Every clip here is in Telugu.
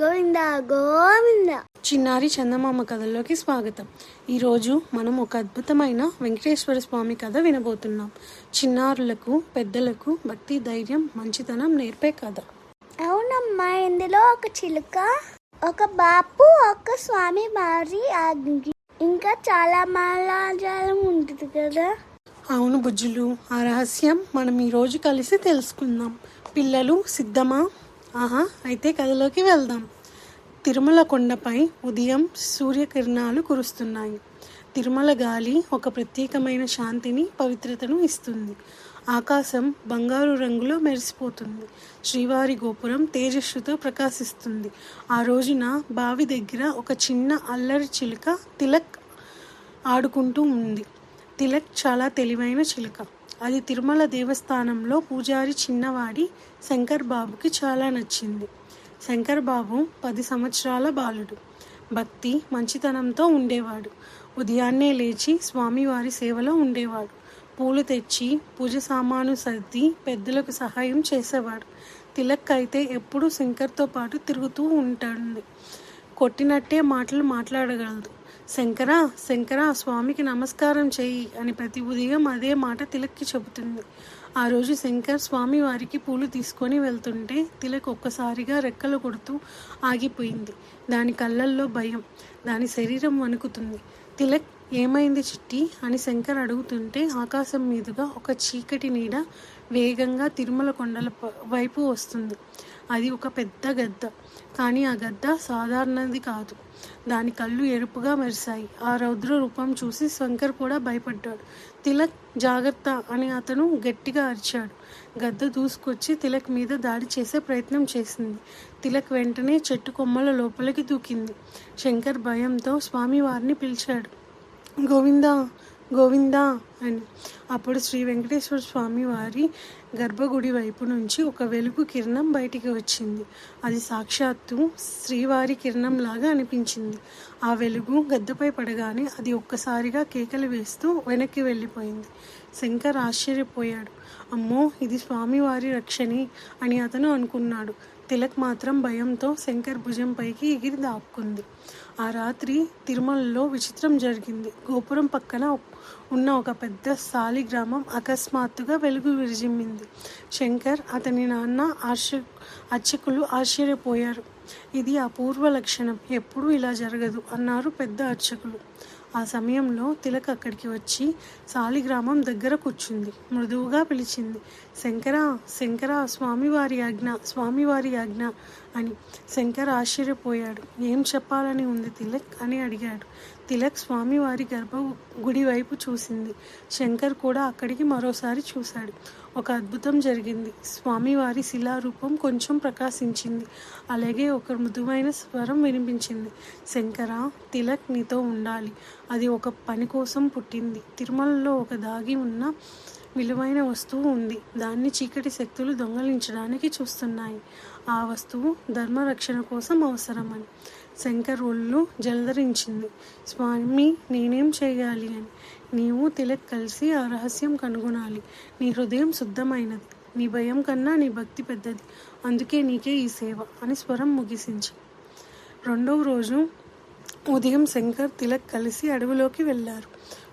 గోవింద గోవింద. చిన్నారి చందమామ కథల్లోకి స్వాగతం. ఈరోజు మనం ఒక అద్భుతమైన వెంకటేశ్వర స్వామి కథ వినబోతున్నాం. చిన్నారులకు పెద్దలకు భక్తి ధైర్యం మంచితనం నేర్పే కథ. అవునమ్మా ఇందులో ఒక చిలుక ఒక బాపు ఒక స్వామి వారి ఆజ్ఞ. ఇంకా చాలా మాలాజాలం ఉంటుంది కదా. అవును బుజ్జులు ఆ రహస్యం మనం ఈరోజు కలిసి తెలుసుకుందాం. పిల్లలు సిద్ధమా? ఆహా అయితే కథలోకి వెళ్దాం. తిరుమల కొండపై ఉదయం సూర్యకిరణాలు కురుస్తున్నాయి. తిరుమల గాలి ఒక ప్రత్యేకమైన శాంతిని పవిత్రతను ఇస్తుంది. ఆకాశం బంగారు రంగులో మెరిసిపోతుంది. శ్రీవారి గోపురం తేజస్సుతో ప్రకాశిస్తుంది. ఆ రోజున బావి దగ్గర ఒక చిన్న అల్లరి చిలుక తిలక్ ఆడుకుంటూ ఉంది. తిలక్ చాలా తెలివైన చిలుక. అది తిరుమల దేవస్థానంలో పూజారి చిన్నవాడి శంకర్ బాబుకి చాలా నచ్చింది. శంకర్ బాబు పది సంవత్సరాల బాలుడు. భక్తి మంచితనంతో ఉండేవాడు. ఉదయాన్నే లేచి స్వామివారి సేవలో ఉండేవాడు. పూలు తెచ్చి పూజ సామాను సర్ది పెద్దలకు సహాయం చేసేవాడు. తిలక్ అయితే ఎప్పుడూ శంకర్తో పాటు తిరుగుతూ ఉంటుంది. కొట్టినట్టే మాటలు మాట్లాడగలదు. శంకరా శంకరా స్వామికి నమస్కారం చెయ్యి అని ప్రతి ఉదయం అదే మాట తిలక్కి చెబుతుంది. ఆ రోజు శంకర్ స్వామి వారికి పూలు తీసుకొని వెళ్తుంటే తిలక్ ఒక్కసారిగా రెక్కలు కొడుతూ ఆగిపోయింది. దాని కళ్ళల్లో భయం దాని శరీరం వణుకుతుంది. తిలక్ ఏమైంది చిట్టి? అని శంకర్ అడుగుతుంటే ఆకాశం మీదుగా ఒక చీకటి నీడ వేగంగా తిరుమల కొండల వైపు వస్తుంది. అది ఒక పెద్ద గద్ద. కానీ ఆ గద్ద సాధారణది కాదు. దాని కళ్ళు ఎరుపుగా మెరిశాయి. ఆ రౌద్ర రూపం చూసి శంకర్ కూడా భయపడ్డాడు. తిలక్ జాగ్రత్త అని అతను గట్టిగా అరిచాడు. గద్ద దూసుకొచ్చి తిలక్ మీద దాడి చేసే ప్రయత్నం చేసింది. తిలక్ వెంటనే చెట్టు కొమ్మల లోపలికి దూకింది. శంకర్ భయంతో స్వామివారిని పిలిచాడు. గోవిందా గోవిందా అని. అప్పుడు శ్రీ వెంకటేశ్వర స్వామి వారి గర్భగుడి వైపు నుంచి ఒక వెలుగు కిరణం బయటికి వచ్చింది. అది సాక్షాత్తు శ్రీవారి కిరణం లాగా అనిపించింది. ఆ వెలుగు గద్దపై పడగానే అది ఒక్కసారిగా కేకలు వేస్తూ వెనక్కి వెళ్ళిపోయింది. శంకర్ ఆశ్చర్యపోయాడు. అమ్మో ఇది స్వామివారి రక్షణి అని అతను అనుకున్నాడు. తిలక్ మాత్రం భయంతో శంకర్ భుజంపైకి ఎగిరి దాక్కుంది. ఆ రాత్రి తిరుమలలో విచిత్రం జరిగింది. గోపురం పక్కన ఉన్న ఒక పెద్ద సాలి గ్రామం అకస్మాత్తుగా వెలుగు విరిజిమ్మింది. శంకర్ అతని నాన్న ఆశ్చ అర్చకులు ఆశ్చర్యపోయారు. ఇది అపూర్వ లక్షణం. ఎప్పుడూ ఇలా జరగదు అన్నారు పెద్ద అర్చకులు. ఆ సమయంలో తిలక్ అక్కడికి వచ్చి సాలిగ్రామం దగ్గర కూర్చుంది. మృదువుగా పిలిచింది శంకర శంకర స్వామివారి ఆజ్ఞ స్వామివారి ఆజ్ఞ అని శంకర్ ఆశ్చర్యపోయాడు. ఏం చెప్పాలని ఉంది తిలక్? అని అడిగాడు. తిలక్ స్వామివారి గర్భ గుడి వైపు చూసింది. శంకర్ కూడా అక్కడికి మరోసారి చూశాడు. ఒక అద్భుతం జరిగింది. స్వామివారి శిలారూపం కొంచెం ప్రకాశించింది. అలాగే ఒక మృదువైన స్వరం వినిపించింది. శంకరా తిలక్ నీతో ఉండాలి. అది ఒక పని కోసం పుట్టింది. తిరుమలలో ఒక దాగి ఉన్న విలువైన వస్తువు ఉంది. దాన్ని చీకటి శక్తులు దొంగలించడానికి చూస్తున్నాయి. ఆ వస్తువు ధర్మరక్షణ కోసం అవసరమని. శంకర్ ఒళ్ళు జలధరించింది. స్వామి నేనేం చేయాలి అని. నీవు తిలక్ కలిసి ఆ రహస్యం కనుగొనాలి. నీ హృదయం శుద్ధమైనది. నీ భయం కన్నా నీ భక్తి పెద్దది. అందుకే నీకే ఈ సేవ అని స్వరం ముగిసించి రెండవ రోజు ఉదయం శంకర్ తిలక్ కలిసి అడవిలోకి వెళ్ళారు.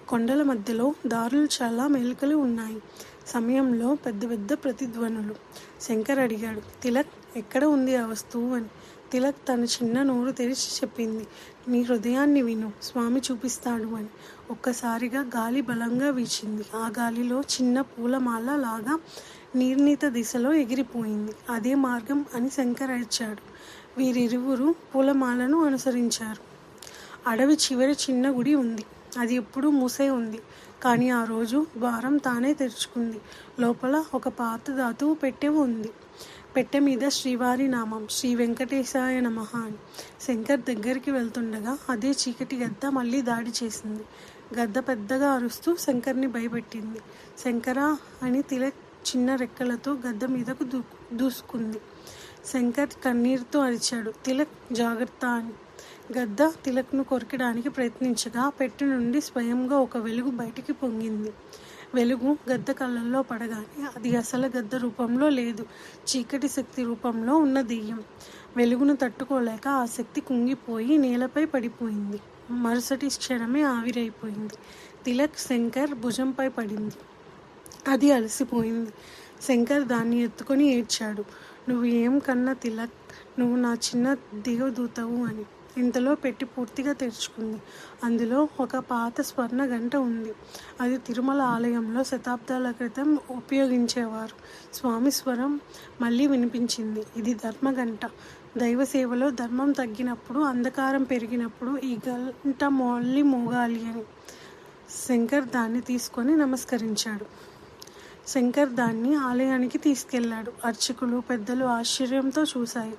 కొండల మధ్యలో దారులు చాలా మెలికలు ఉన్నాయి. సమయంలో పెద్ద పెద్ద ప్రతిధ్వనులు. శంకర్ అడిగాడు తిలక్ ఎక్కడ ఉంది ఆ వస్తువు అని. తిలక్ తన చిన్న నోరు తెరిచి చెప్పింది నీ హృదయాన్ని విను స్వామి చూపిస్తాడు అని. ఒక్కసారిగా గాలి బలంగా వీచింది. ఆ గాలిలో చిన్న పూలమాల లాగా నిర్ణీత దిశలో ఎగిరిపోయింది. అదే మార్గం అని శంకర్ అరిచాడు. వీరిరువురు పూలమాలను అనుసరించారు. అడవి చివరి చిన్న గుడి ఉంది. అది ఎప్పుడూ మూసే ఉంది. కానీ ఆ రోజు ద్వారం తానే తెరుచుకుంది. లోపల ఒక పాత ధాతువు పెట్టె ఉంది. పెట్టె మీద శ్రీవారి నామం శ్రీ వెంకటేశాయ నమ అని. శంకర్ దగ్గరికి వెళ్తుండగా అదే చీకటి గద్ద మళ్ళీ దాడి చేసింది. గద్ద పెద్దగా అరుస్తూ శంకర్ని భయపెట్టింది. శంకరా అని తిలక్ చిన్న రెక్కలతో గద్ద మీదకు దూ దూసుకుంది. శంకర్ కన్నీరుతో అరిచాడు. తిలక్ జాగ్రత్త అని. గద్ద తిలక్ను కొరకడానికి ప్రయత్నించగా పెట్టి నుండి స్వయంగా ఒక వెలుగు బయటికి పొంగింది. వెలుగు గద్ద కళ్ళల్లో పడగానే అది అసలు గద్ద రూపంలో లేదు. చీకటి శక్తి రూపంలో ఉన్న దెయ్యం. వెలుగును తట్టుకోలేక ఆ శక్తి కుంగిపోయి నేలపై పడిపోయింది. మరుసటి క్షణమే ఆవిరైపోయింది. తిలక్ శంకర్ భుజంపై పడింది. అది అలసిపోయింది. శంకర్ దాన్ని ఎత్తుకొని ఏడ్చాడు. నువ్వు ఏం కన్నా తిలక్? నువ్వు నా చిన్న దేవదూతవు అని. ఇంతలో పెట్టి పూర్తిగా తెరుచుకుంది. అందులో ఒక పాత స్వర్ణ గంట ఉంది. అది తిరుమల ఆలయంలో శతాబ్దాల క్రితం ఉపయోగించేవారు. స్వామి స్వరం మళ్ళీ వినిపించింది. ఇది ధర్మగంట దైవ సేవలో ధర్మం తగ్గినప్పుడు అంధకారం పెరిగినప్పుడు ఈ గంట మళ్ళీ మోగాలి అని శంకర్ దాన్ని తీసుకొని నమస్కరించాడు. శంకర్ దాన్ని ఆలయానికి తీసుకెళ్ళాడు అర్చకులు పెద్దలు ఆశ్చర్యంతో చూశాయి.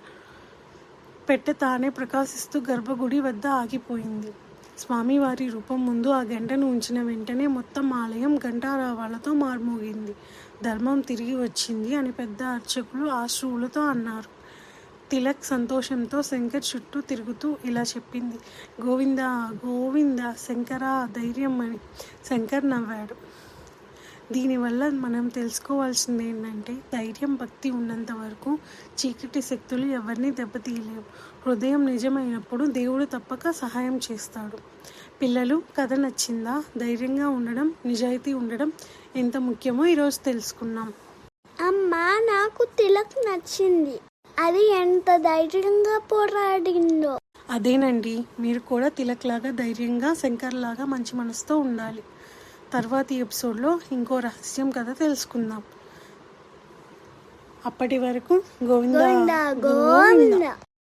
పెట్టె తానే ప్రకాశిస్తూ గర్భగుడి వద్ద ఆగిపోయింది. స్వామివారి రూపం ముందు ఆ గంటను ఉంచిన వెంటనే మొత్తం ఆలయం గంటారావాలతో మార్మోగింది. ధర్మం తిరిగి వచ్చింది అని పెద్ద అర్చకులు ఆశ్రువులతో అన్నారు. తిలక్ సంతోషంతో శంకర్ చుట్టూ తిరుగుతూ ఇలా చెప్పింది. గోవింద గోవింద శంకర ధైర్యం అని శంకర్ నవ్వాడు. దీనివల్ల మనం తెలుసుకోవాల్సింది ఏంటంటే ధైర్యం భక్తి ఉన్నంత వరకు చీకటి శక్తులు ఎవరిని దెబ్బతీయలేవు. హృదయం నిజమైనప్పుడు దేవుడు తప్పక సహాయం చేస్తాడు. పిల్లలు కథ నచ్చిందా? ధైర్యంగా ఉండడం నిజాయితీ ఉండడం ఎంత ముఖ్యమో ఈరోజు తెలుసుకున్నాం అమ్మా నాకు తిలక్ నచ్చింది. అది ఎంత ధైర్యంగా పోరాడిందో. అదేనండి మీరు కూడా తిలక్ లాగా ధైర్యంగా శంకర్ లాగా మంచి మనసుతో ఉండాలి. తర్వాతి ఎపిసోడ్లో ఇంకో రహస్యం కథ తెలుసుకుందాం. అప్పటి వరకు గోవిందా గోవింద. గోవింద.